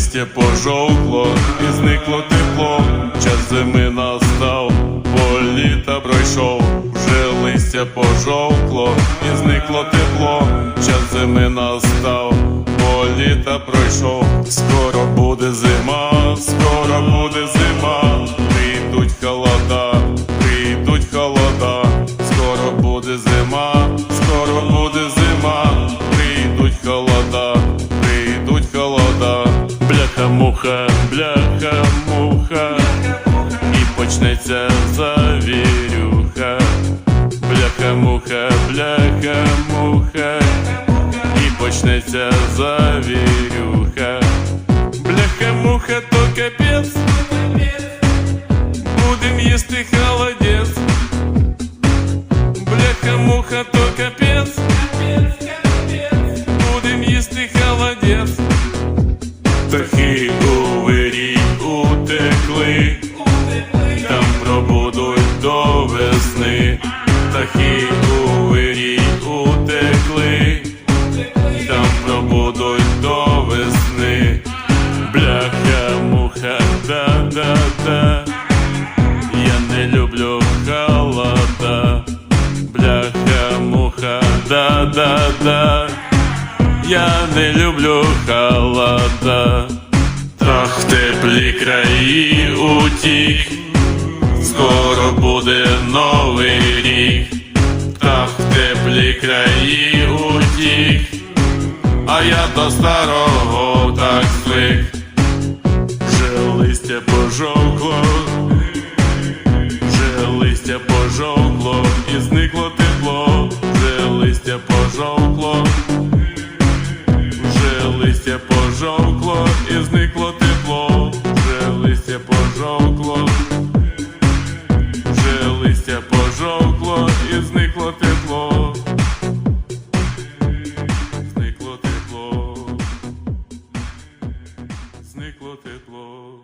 листя пожовкло і зникло тепло, час зими настав, бо літа пройшов, вже листя пожовкло і зникло тепло, час зими настав, бо літа пройшов, скоро буде зима, скоро буде зима, прийдуть холода, прийдуть холода, скоро буде зима, скоро буде зима, прийдуть холода, бляха муха, і почнеться завірюха, бляха муха, бляха муха, і почнеться завірюха, бляха муха, то капець, Птахи у вирій утекли, там пробудуть до весни. Бляха муха, да-да-да. Я не люблю холода, бляха муха, да-да-да. Я не люблю холода, Ах, в теплі краї утік, скоро буде новий рік, та в теплі краї утік, а я до старого так звик, вже листя пожовкло, вже листя пожовкло, і зникло тепло, вже листя пожовкло, вже листя пожовкло, і зникло. ciclo teplo,